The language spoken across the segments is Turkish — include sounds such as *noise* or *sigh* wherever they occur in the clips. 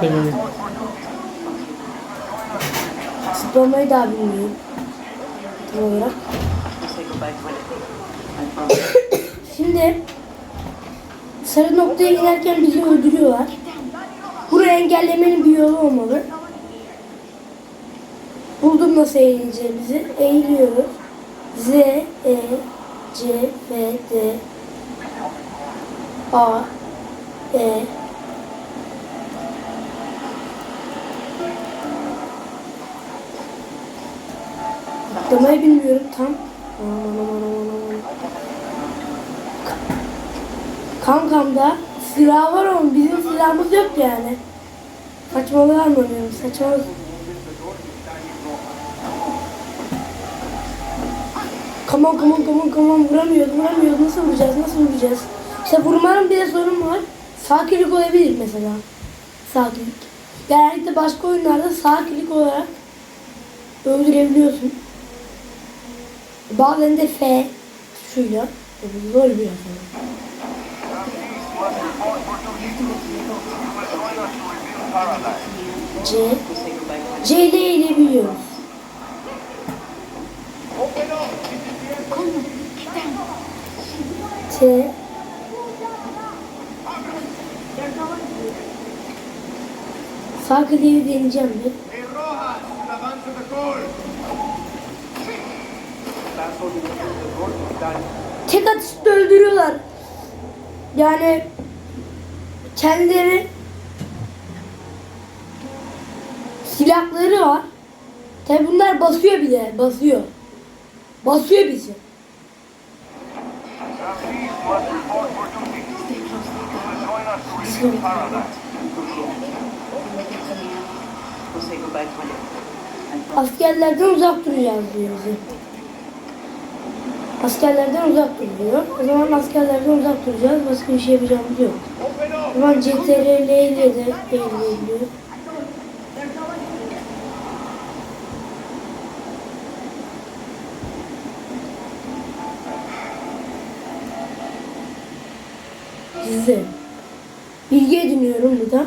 peyniri. Zıplamayı daha bilmiyorum. Tam olarak. Şimdi sarı noktaya giderken bizi öldürüyorlar. Burayı engellemenin bir yolu olmalı. Buldum nasıl eğileceğimizi. Eğiliyoruz. Z, E, C, F, D, A, E, Atlamayı bilmiyorum tam. Aman aman aman aman. Kankamda silah var ama bizim silahımız yok yani. Saçmalığı anlamıyorum. Saçmalık. Come on come on vuramıyoruz vuramıyoruz nasıl vuracağız nasıl vuracağız İşte vurmanın bir de sorun var sağ klik olabilir mesela sağ klik genellikle başka oyunlarda sağ klik olarak öldürebiliyorsun bazen de F şuyla Bu zor biraz ama. C C ile eğilebiliyoruz T Sağ kliği deneyeceğim bir. E Rojas, l'avanzo da gol. Tek atışta öldürüyorlar. Yani kendileri silahları var. Tabi bunlar basıyor bir de, basıyor. Basıyor bizi. Askerlerden uzak duracağız diyor. Askerlerden uzak duruyor. O zaman askerlerden uzak duracağız. Başka bir şey yapacağımız yok. O zaman CTRL ile de eğilebiliyor. Size bilgi ediniyorum burada.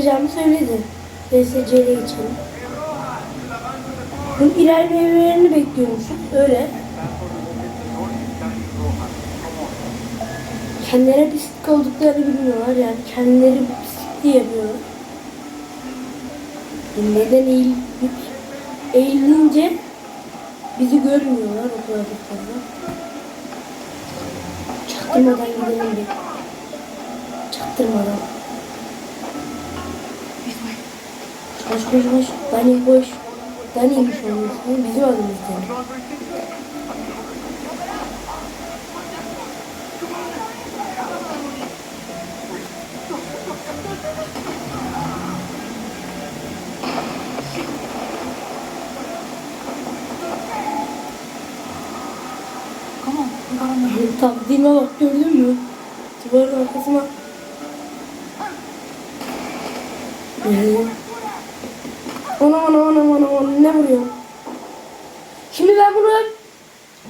Yapacağımı söyledi. DSC'ye geçelim. Bunun ilerlemelerini bekliyormuşuz. Öyle. Kendileri pislik olduklarını bilmiyorlar. Yani kendileri bu pislikliği yapıyorlar. Neden eğilip eğilince bizi görmüyorlar o kadar da fazla. Çaktırmadan gidelim bir. Çaktırmadan. Koş koş koş. Dani koş. Dani'ymiş onun ismi. Bizim adımız Dani. Taktiğime bak gördün mü? Duvarın arkasına. Ee, Anam anam anam anam anam ne vuruyor? Şimdi ben bunu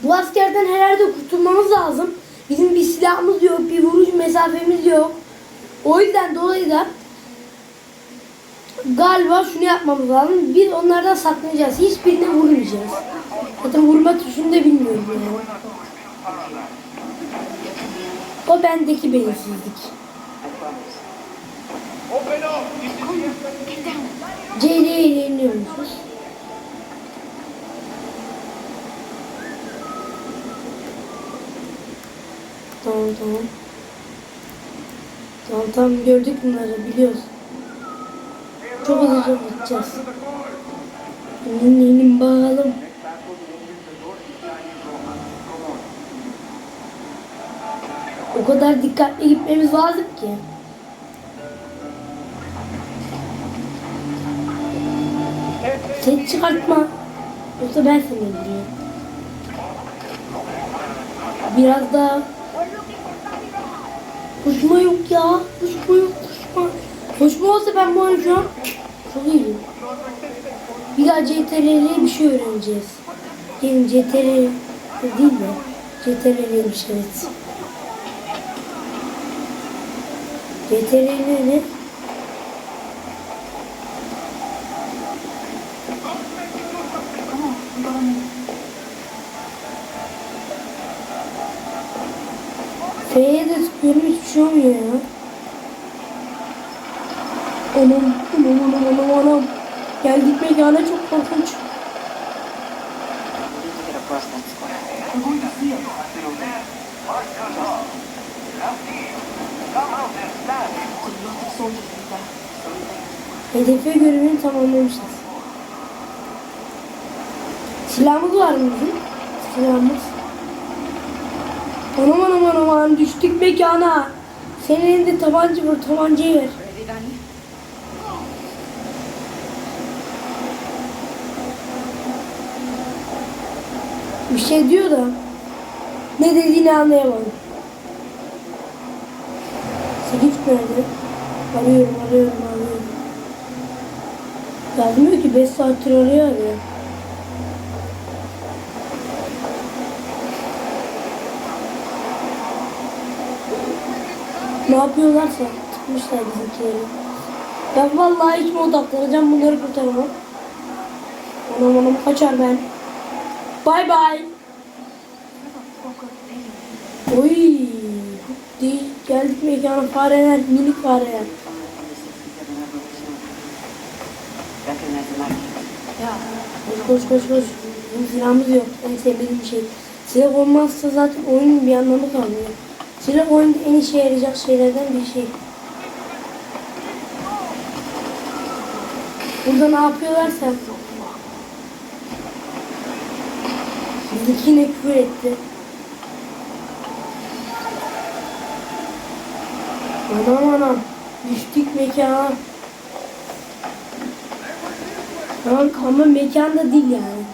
bu askerden herhalde kurtulmamız lazım. Bizim bir silahımız yok, bir vuruş mesafemiz yok. O yüzden dolayı da galiba şunu yapmamız lazım. Biz onlardan saklanacağız. Hiçbirine vurmayacağız. Zaten vurma tuşunu da bilmiyorum yani. O bendeki belirsizlik. Open up! This is the C ile ilerliyormuşuz. Tamam tamam. Tamam tamam gördük bunları biliyoruz. Çok hızlı gideceğiz. İnin bakalım. O kadar dikkatli gitmemiz lazım ki. Ses çıkartma. Yoksa ben seni öldüreyim. Biraz daha. Koşma yok ya. Koşma yok koşma. Koşma olsa ben bu oyunu şu an çok iyiyim. Bir daha CTRL'ye bir şey öğreneceğiz. Gelin CTRL değil mi? CTRL'ymiş evet. CTRL ne? Hiçbir şey ya. Anam, anam, anam, anam, anam. Geldik mekana çok korkunç. Hedefe görevini tamamlamışız. Silahımız var mı bizim? Silahımız. Anam anam anam düştük mekana. Senin elinde tabanca var tabancayı ver. Bir şey diyor da ne dediğini anlayamadım. Selif nerede? Arıyorum arıyorum arıyorum. Yazmıyor ki 5 saattir arıyor arıyor. Ne yapıyorlarsa tıkmışlar bizimkileri. Ben vallahi hiç mi odaklanacağım bunları kurtaramam. Anam anam kaçar ben. Bay bay. Oy. Değil. Geldik mekana fareler, minik fareler. Koş koş koş silahımız yok. En sevdiğim şey. Silah olmazsa zaten oyunun bir anlamı kalmıyor. Silah oyunda en işe yarayacak şeylerden bir şey. Burada ne yapıyorlarsa. Bizdeki yine küfür etti. Anam anam. Düştük mekana. Tamam ama mekanda değil yani.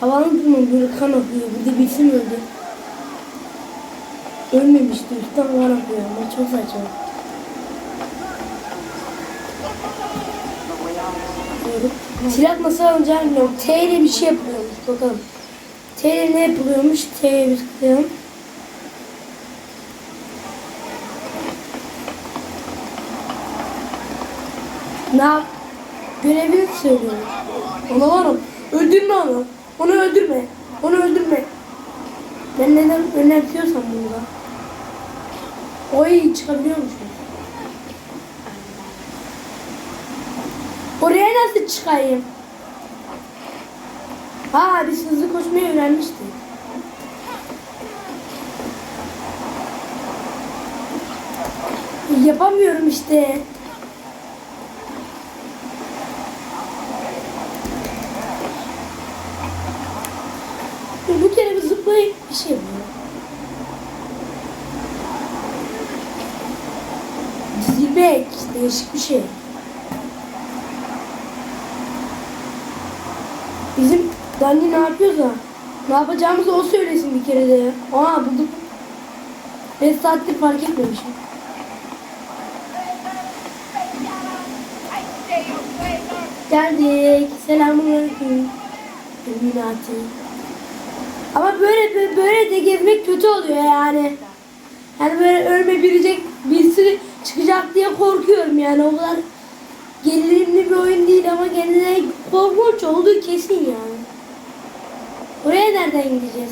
Havanın durumu böyle kan akıyor. Burada birisi mi öldü? Ölmemişti. Üstten kan akıyor ama çok saçma. Silah nasıl alınacağını bilmiyorum. T ile bir şey yapılıyormuş. Bakalım. T ile ne yapılıyormuş? T'ye bir tıklayalım. Ne yap? Görevini söylüyorum. Ona varım. Öldürme onu. Onu öldürme. Onu öldürme. Ben neden önemsiyorsam burada. Oy çıkabiliyormuşum. Oraya nasıl çıkayım? Ha biz hızlı koşmayı öğrenmiştik. Yapamıyorum işte. Bu kere bir zıplayıp bir şey yapıyor. Dizilmek değişik bir şey. Bizim Dani ne yapıyorsa ne yapacağımızı o söylesin bir kere de. Aa bulduk. 5 saattir fark etmemişim. Geldik. Selamünaleyküm. Illuminati. Ama böyle böyle- böyle de gezmek kötü oluyor yani. Yani böyle ölme bilecek birisi çıkacak diye korkuyorum yani o kadar gerilimli bir oyun değil ama kendine korkunç olduğu kesin yani. Oraya nereden gideceğiz?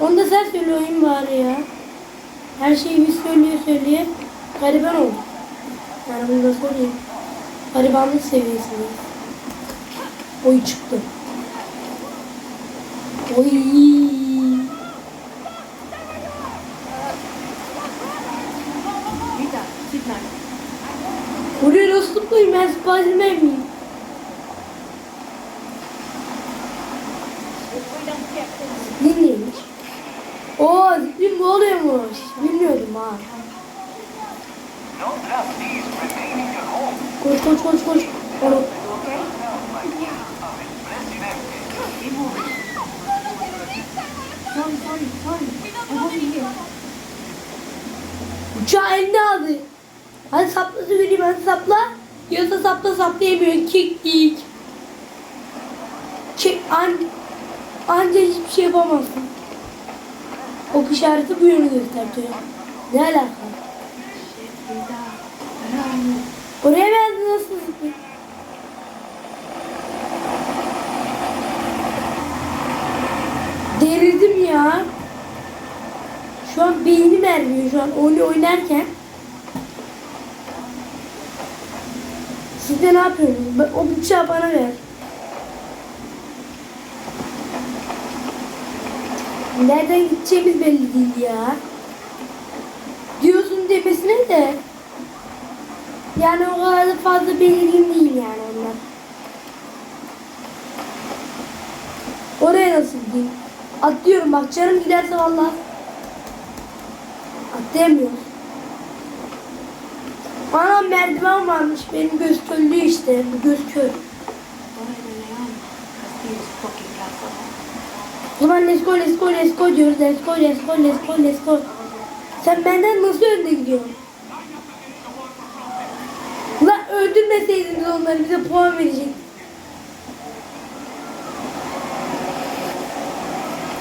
Onu da sen söyle oyun bari ya. Her şeyi biz söylüyor söylüyor. Gariban olduk. Yani bunu da sorayım. Garibanlık seviyesindeyiz. Oy çıktı. Oy. Rita, sit down. Oraya nasıl tutmayayım ben Spiderman miyim? Dinleymiş. Oo ziplim bu oluyormuş. Bilmiyordum ha. Koş koş koş koş. Onu. Sorry, sorry, sorry. I wasn't here. Uçağı eline aldı. Hadi sapla söyleyeyim hadi sapla. Yoksa saplayamıyorsun. Kick kick. Kick an anca hiçbir şey yapamazsın. Ok işareti bu yönü gösteriyor. Ne alaka? Oraya ben nasıl zıplayayım? Delirdim ya. Şu an beynim ermiyor şu an oyunu oynarken. Siz de ne yapıyorsunuz? O bıçağı bana ver. Nereden gideceğimiz belli değil ya. Diyorsun demesine de. Yani o kadar da fazla belirgin değil yani onlar. Oraya nasıl gideyim? Atlıyorum bak canım giderse vallahi. Atlayamıyorum. Anam merdiven varmış benim göz körlüğü işte. Göz kör. O zaman let's go let's go let's go diyoruz. Let's go let's go let's go let's go. Sen benden nasıl önde gidiyorsun? Ulan öldürmeseydiniz onları bize puan verecek.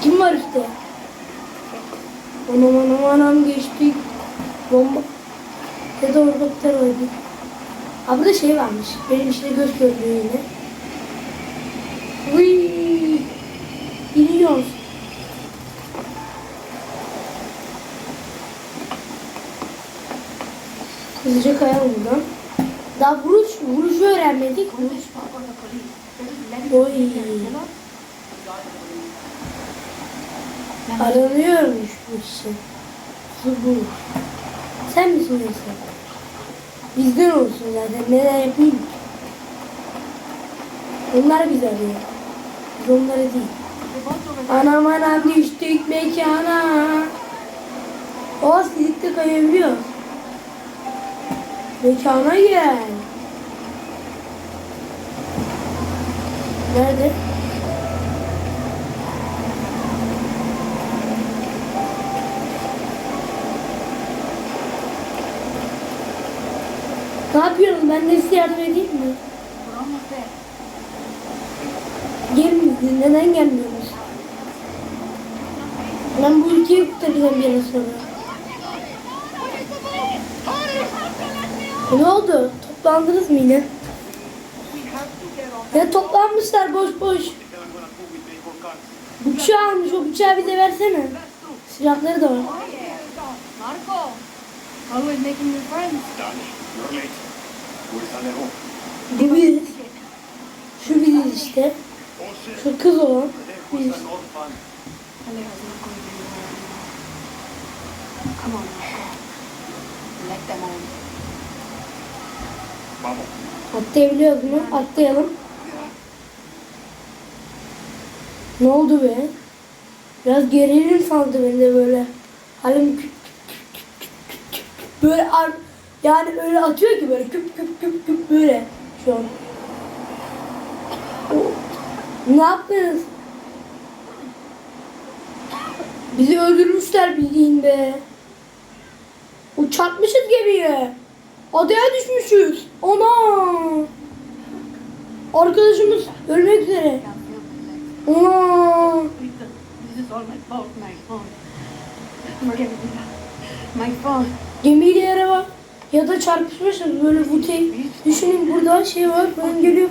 Kim var üstte? Anam anam anam geçtik. Bomba. Da orada öldük. Abi burada şey varmış. Benim işte göz gördüğü yine. Uy. Biliyoruz. Hızlıca kayalım buradan. Daha vuruş, vuruşu öğrenmedik. Vuruş. Oy. Aranıyormuş bu kişi. Bu. Sen misin yoksa? Bizden olsun zaten. Neden yapayım ki? Onlar bizi arıyor. Biz onları değil. Anam anam düştük mekana. O silikte kayabiliyor. Mekana gel. Nerede? Ne yapıyorsun? Ben de size yardım edeyim mi? Gelin neden gelmiyorsunuz? Ben bu ülkeyi kurtaracağım bir yere sonra. Ne oldu? Toplandınız mı yine? Ya toplanmışlar boş boş. Bıçağı almış o bıçağı bize versene. Silahları da var. Marco, always making new friends. Dani, you're late. Bir. Şu bir işte. Oh. Şu kız olan. Bir. Come on. Let them on. Vamos. Atlayabiliyoruz mu? Atlayalım. Ne oldu be? Biraz gerilim saldı bende böyle. Halim böyle ar yani öyle atıyor ki böyle küp küp küp küp böyle şu an. O, ne yaptınız? Bizi öldürmüşler bildiğin be. O çarpmışız gemiye. Adaya düşmüşüz. Ana. Arkadaşımız ölmek üzere. Ana. Gemiyle yere bak. Ya da çarpışmışız böyle vute. Düşünün burada şey var. Ben geliyor.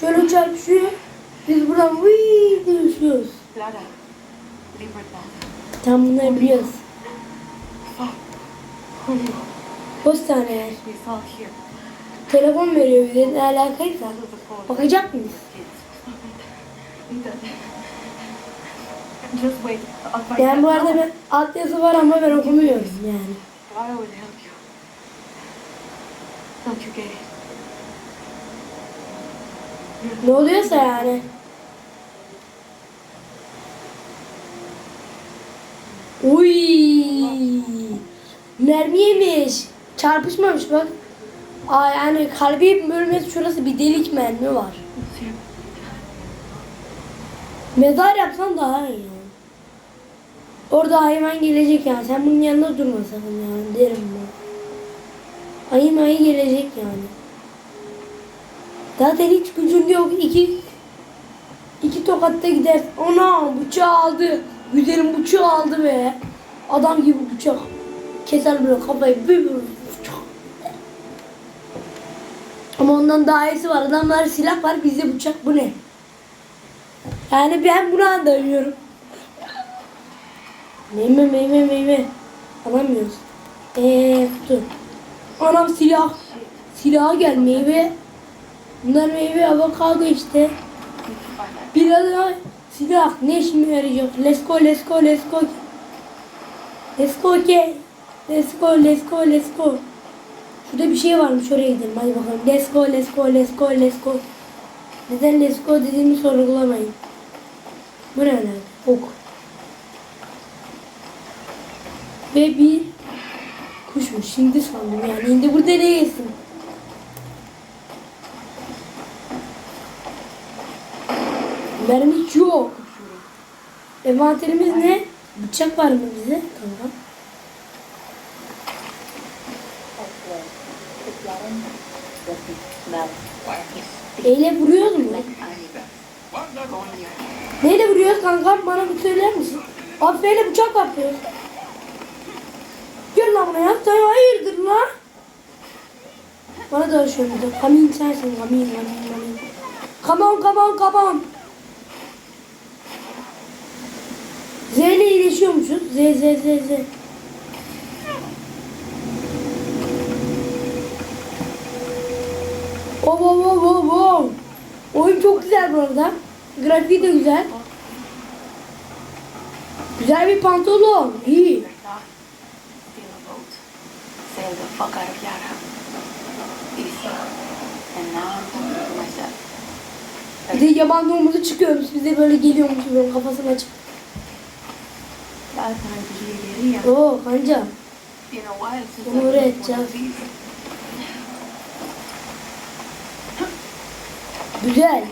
Şöyle çarpışıyor. Biz buradan vıy diye uçuyoruz. Tam bunları biliyoruz. Postaneler. Telefon veriyor bize ne alakaysa. Bakacak mıyız? Yani bu arada ben alt yazı var ama ben okumuyorum yani. Get it? Ne oluyorsa yani. Uy. Mermi yemiş. Çarpışmamış bak. Aa yani kalbi bölmesi şurası bir delik mermi var. Mezar yapsan daha iyi. Orada hayvan gelecek yani. Sen bunun yanında durma sakın yani derim ben. Ayı mayı gelecek yani. Zaten hiç gücün yok. İki iki tokatta gider. Ona bıçağı aldı. Güzelim bıçağı aldı be. Adam gibi bıçak. Keser böyle kafayı. Bir bir bıçak. Ama ondan daha iyisi var. Adamlar silah var. Bizde bıçak. Bu ne? Yani ben bunu anlamıyorum. Meyve meyve meyve. Alamıyoruz. Eee kutu. Anam silah. Silaha gel meyve. Bunlar meyve avokado işte. Biraz silah ne işime yarayacak? Let's go let's go let's go. Let's go okay. Let's go let's go let's go. Şurada bir şey varmış oraya gidelim hadi bakalım. Let's go let's go let's go let's go. Neden let's go dediğimi sorgulamayın. Bu ne lan? Ok. Ve bir kuşmuş. Şimdi sandım yani. Şimdi burada ne yesin? Mermi yok. Envanterimiz ne? Bıçak var mı bize? Tamam. Eyle vuruyoruz mu? Neyle vuruyoruz kanka? Bana bir söyler misin? Abi neyle bıçak yapıyoruz? Lan buraya. Sen hayırdır lan? Bana da şöyle de. Kamin sensin. Kamin, kamin, kamin. Come on, come on, come on. Z ile iyileşiyormuşuz. Z, Z, Z, Z. Oh, oh, oh, oh, oh. Oyun çok güzel bu arada. Grafiği de güzel. Güzel bir pantolon. İyi. Sail the fuck out of Yara. And now I'm talking to myself. Bir de yaban domuzu çıkıyormuş. Bize böyle geliyormuş böyle kafasına açık. Cada tranquillería. Oo kanca. Been a while since Bunu these. *laughs* Güzel.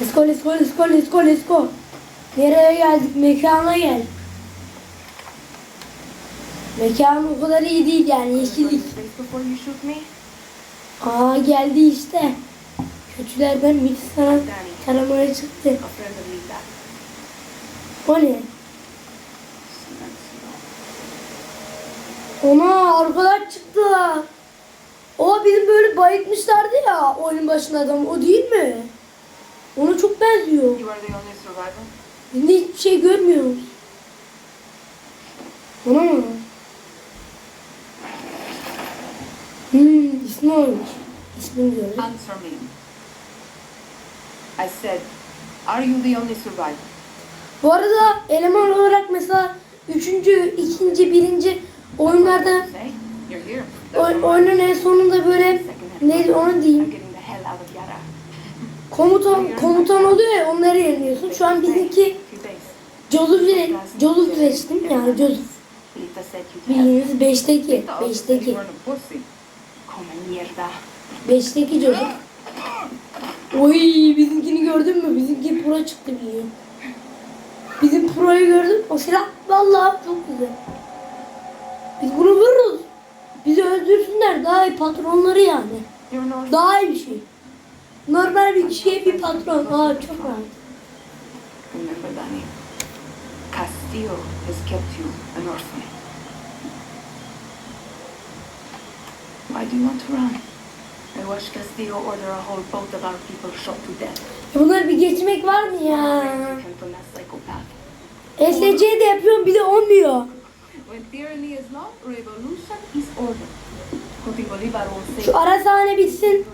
Let's go, let's go, let's go, let's go, let's go. Nereye geldik? Mekana gel. Mekan o kadar iyi değil yani yeşillik. Aa geldi işte. Kötülerden bir sana taramaya çıktı. O ne? Ona arkadaş çıktı. O bizim böyle bayıtmışlardı ya oyunun başında adam. O değil mi? Ona çok benziyor. De hiçbir şey görmüyoruz. Ona mı? İsmi olmuş. İsmini diyorum. Answer me. I said, are you the only survivor? Bu arada eleman olarak mesela üçüncü, ikinci, birinci oyunlarda oyunun en sonunda böyle neydi onu diyeyim. Komutan komutan oluyor ya onları yeniyorsun. Şu an bizdeki Joseph'i Joseph seçtim yani Joseph. Bildiğiniz 5'teki 5'teki onun yerine. Beşteki çocuk. Oy bizimkini gördün mü? Bizimki pro çıktı biliyor. Bizim pro'yu gördün O silah vallahi çok güzel. Biz bunu vururuz. Bizi öldürsünler. Daha iyi patronları yani. Daha iyi bir şey. Normal bir kişiye bir patron. Aa çok rahat. Remember Danny. Castillo has kept you an orphan. Why do you want to run? I watched Castillo order a whole boat of our people shot to death. Bunlar bir geçmek var mı ya? SC de yapıyorum bir de olmuyor. When tyranny is not, revolution is order. Jose Bolivar will say, Şu ara sahne bitsin.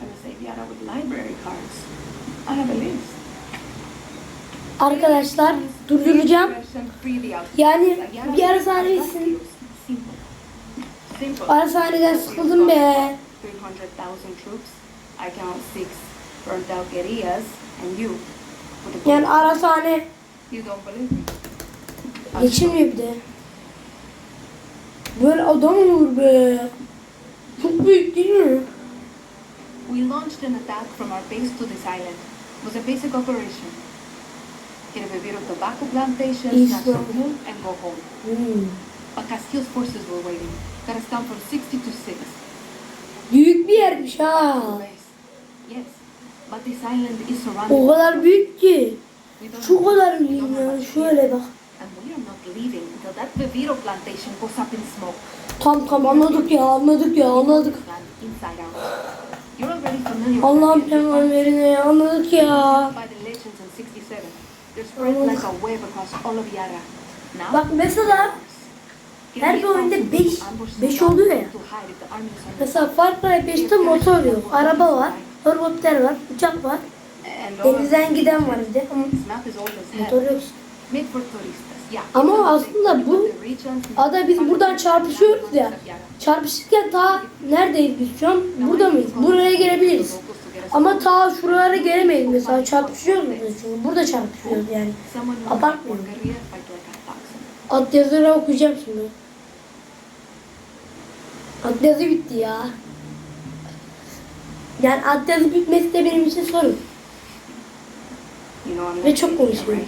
Gonna save Yara with library cards. I have a list. Arkadaşlar durduracağım. Yani bir ara sahne bitsin. Simple. Simple. Ara sahneden sıkıldım be. 300,000 troops. I count six burnt out guerrillas, and you. Yani ara sahne You don't believe me? *laughs* geçilmiyor bir de. Böyle adam olur be. Çok büyük değil mi? We launched an attack from our base to this island. It was a basic operation. Get a bit of tobacco plantation, Yes, snatch some ma'am. and go home. Hmm. but Castillo's forces were waiting. Got us down from 60 to 6. Büyük bir yermiş ha. Yes, but this island is surrounded. O kadar büyük ki. Şu kadar büyük have ya. much Şöyle bak. Tam tam anladık ya anladık ya anladık. Allah'ın peygamberini anladık ya. By the legends in 67. They're spread like a web across all of Yara. Now, Bak mesela her bir oyunda 5 5 oluyor ya. Mesela Far Cry 5'te motor yok, araba var, helikopter var, uçak var, denizden giden var bir de motor yok. Ama aslında bu ada biz buradan çarpışıyoruz ya. Çarpışırken ta neredeyiz biz şu an? Burada mıyız? Buraya gelebiliriz. Ama ta şuralara gelemeyiz mesela çarpışıyoruz çünkü burada çarpışıyoruz yani. Abartmıyorum. Alt yazıları okuyacağım şimdi. Alt yazı bitti ya. Yani alt yazı bitmesi de benim için sorun. Ve çok konuşuyorum.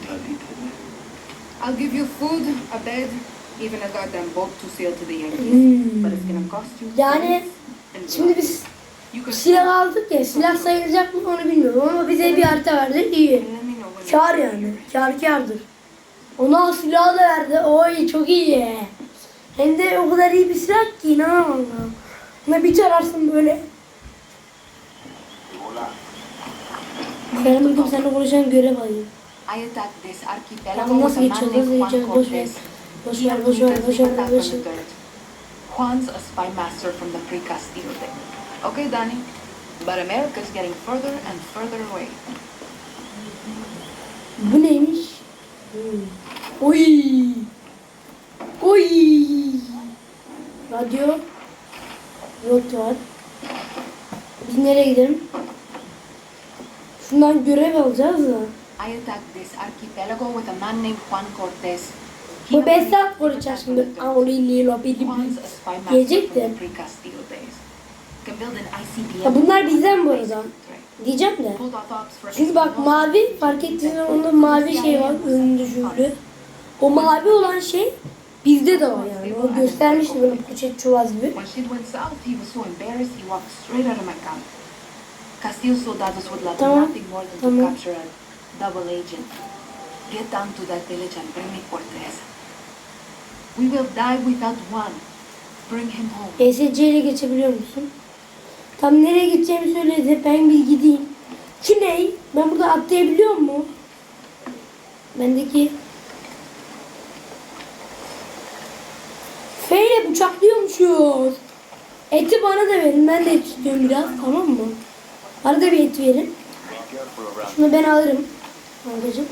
I'll give you food, a bed, even a goddamn boat to sail to the Yankees. Hmm. But it's gonna cost you Yani şimdi biz silah aldık ya silah sayılacak mı onu bilmiyorum ama bize bir harita verdi iyi. Kar yani. Kar kardır. Ona silahı da verdi. Oy çok iyi. Hem de o kadar iyi bir silah ki inanamam. ya. Ona bir çararsın böyle. Benim bugün seninle konuşan görev alayım. Archipelago nasıl geçeceğiz? Geçeceğiz? Boş ver. Boş ver, boş ver, boş ver, boş ver. Juan's a spy master from the pre-Castillo day. Okay, Danny, but America's getting further and further away. Bu neymiş? Hmm. Oy. Oy. Radyo. Rot var. Biz nereye gidelim? Şundan görev alacağız da. I attacked this archipelago with a man named Juan Cortez. He Bu had 5 recently saat konuşacağız attacked şimdi. on the dirt. Aoli lilo bili Juan's bili. a spy master Gelecek from de. Ya bunlar bizden bu arada. Diyeceğim de. Çünkü bak mavi fark ettiğinizde onda mavi şey var şöyle. O mavi olan şey bizde de var yani. O göstermişti böyle poşet çuvaz gibi. When shit went south, he was so embarrassed he walked straight out of my camp. Castillo soldados would love Tamam, nothing more than tamam. to capture a double agent. Get down to that village and bring me Cortez. We will die without one. Bring him home. ESC ile geçebiliyor musun? Tam nereye gideceğimi söyledi. Ben bir gideyim. Şu ne? Ben burada atlayabiliyor mu? Bendeki İle bıçaklıyormuşuz. Eti bana da verin. Ben de et istiyorum biraz. Tamam mı? Bana da bir et verin. Şunu ben alırım. Kankacığım.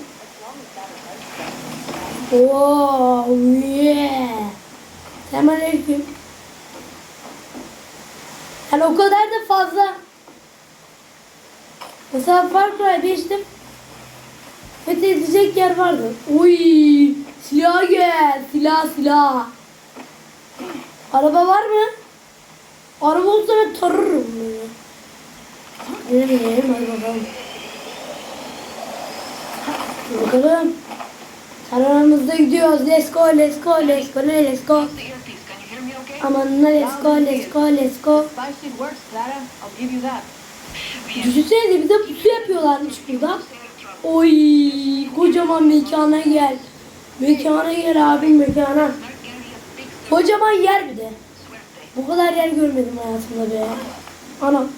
Wow, yeah. Selamünaleyküm. Yani o kadar da fazla. Mesela Far Cry 5'te fethedecek yer vardı. Uy, silah gel, silah silah. Araba var mı? Araba olsa ben tarırım bunu. Gidelim hadi bakalım. Bakalım. Tarafımızda gidiyoruz. Let's go, let's go, let's go, let's go. the earpiece. Can you hear me okay? Aman let's go, let's go, let's go. Düşünsene de bize pusu yapıyorlarmış burada. Oy kocaman mekana gel. Mekana gel abim mekana. Kocaman yer bir de. Bu kadar yer görmedim hayatımda be. Anam.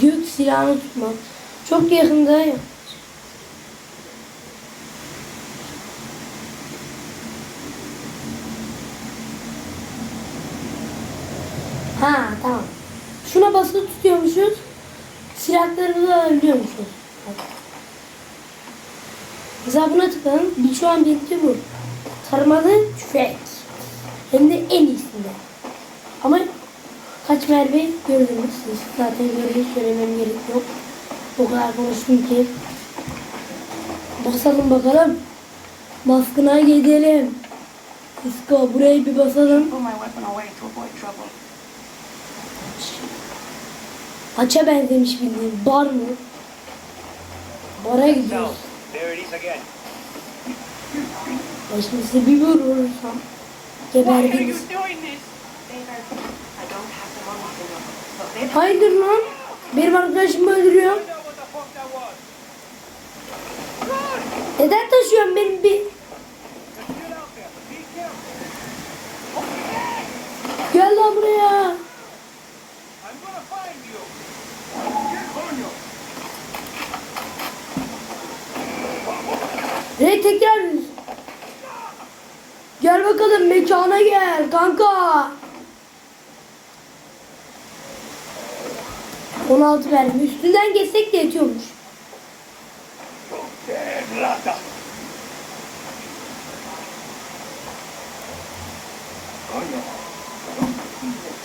Diyor silahını tutma. Çok yakında ya. Ha tamam. Şuna basılı tutuyormuşuz. Silahlarımızı alabiliyormuşuz. Mesela buna tıklayalım. Şu an bitti bu. Tarımalı tüfek. Hem de en iyisinde. Ama kaç mermi gördünüz siz. Zaten gördünüz söylemem gerek yok. O kadar konuştum ki. Basalım bakalım. Baskına gidelim. Kısko burayı bir basalım. Haça benzemiş bildiğin. Bar mı? Bara gidiyoruz. Ben şimdi size bir are you geberdiniz. Hayırdır lan? Benim arkadaşımı öldürüyor. Neden taşıyorsun benim bir... Gel lan buraya. Hey tekrar. Gel bakalım mekana gel kanka. 16 verdim. Üstünden geçsek de yetiyormuş.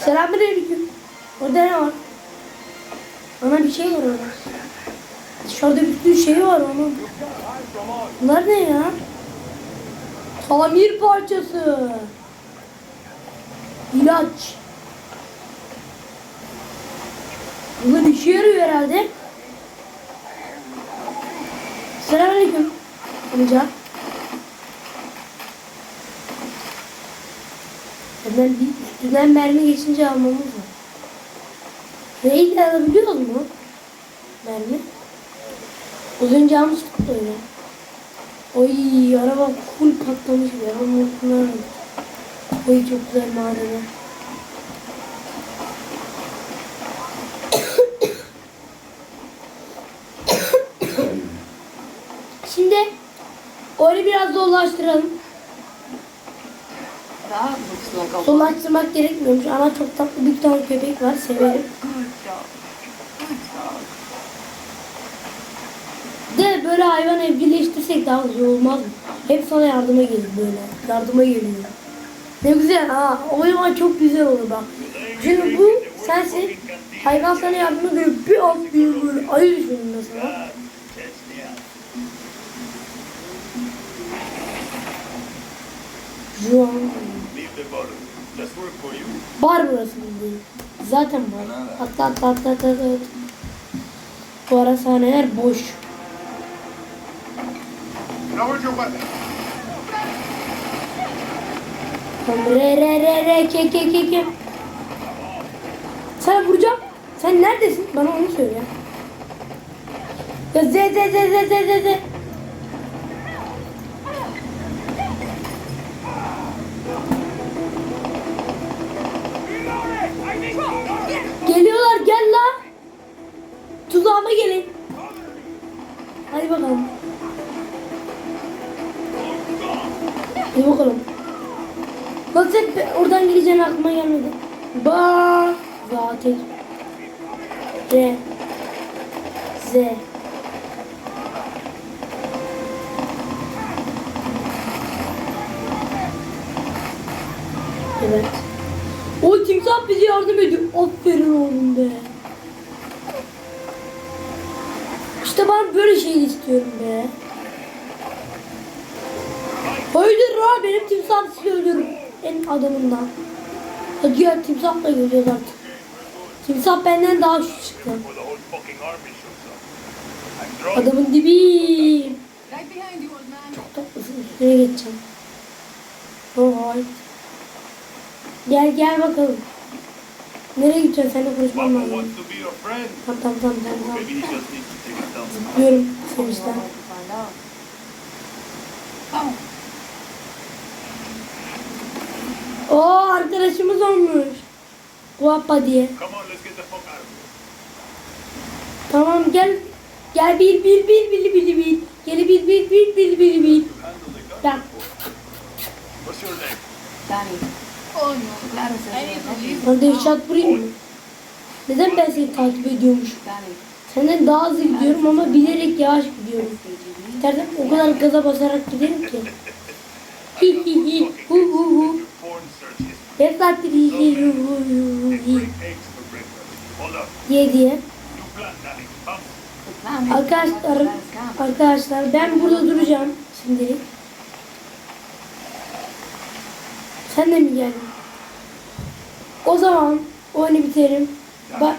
Selamünaleyküm. Orada ne var? Ana bir şey var orada. Dışarıda bir şey var onun. Bunlar ne ya? Tamir parçası. İlaç. Bunlar işe yarıyor herhalde. Selamünaleyküm. Amca. Hemen bir üstünden mermi geçince almamız var. Neyle alabiliyor mu? Mermi. Az önce almıştık böyle. Oy araba full patlamış araba bunlar. Oy çok güzel madene. Şimdi oyunu biraz dolaştıralım. That looks like a Dolaştırmak gerekmiyormuş. Ana çok tatlı bir tane köpek var. Severim. Böyle hayvan evcilleştirsek daha güzel olmaz mı? Hep sana yardıma gelir böyle. Yardıma geliyor. Ne güzel ha. O zaman çok güzel olur bak. Şimdi bu sensin. Hayvan sana yardıma geliyor. Bir atlıyor böyle. Ayı düşünün mesela. Şu an bar burası bildiğin. Zaten var. Atla atla atla atla. Bu ara sahneler boş. Lower your weapon. Re re re re ke ke ke ke. Sana vuracağım. Sen neredesin? Bana onu söyle. Ya z z z z z z z. Evet. O timsah bize yardım ediyor. Aferin oğlum be. İşte ben böyle şey istiyorum be. Hayırdır ha benim timsah sizi öldürür. En adamından. Hadi ya timsahla göreceğiz artık. Timsah benden daha şu çıktı. Adamın dibi. Man. Tatlısın üstüne geçeceğim. Alright. Gel gel bakalım. Nereye gideceksin? Seninle konuşmam lazım. wants to be your friend. Tamam tamam tamam tamam. tamam. Maybe he just needs to take us down some Zıplıyorum. Come. Oo arkadaşımız olmuş. Guapa diye. Come on, let's get the fuck out of here. Tamam gel. Gel bil bil bil bil bil bil. Gel bil bil bil bil bil bil. Bak What's your name? Danny. Oh no, Gladys is here. ben de headshot vurayım mı? Neden ben seni takip ediyormuş? Danny. Senden daha hızlı gidiyorum ama bilerek yavaş gidiyorum. İstersen o kadar gaza basarak giderim ki. Hi hi hi hu hu hu. Hep saattir hi hi hu hu hu hi diye diye. Arkadaşlar, arkadaşlar ben burada duracağım şimdilik. Sen de mi geldin? O zaman oyunu biterim. Bak,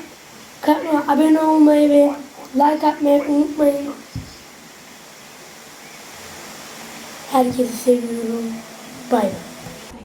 abone olmayı ve like atmayı unutmayın. Herkesi seviyorum. Bay bay.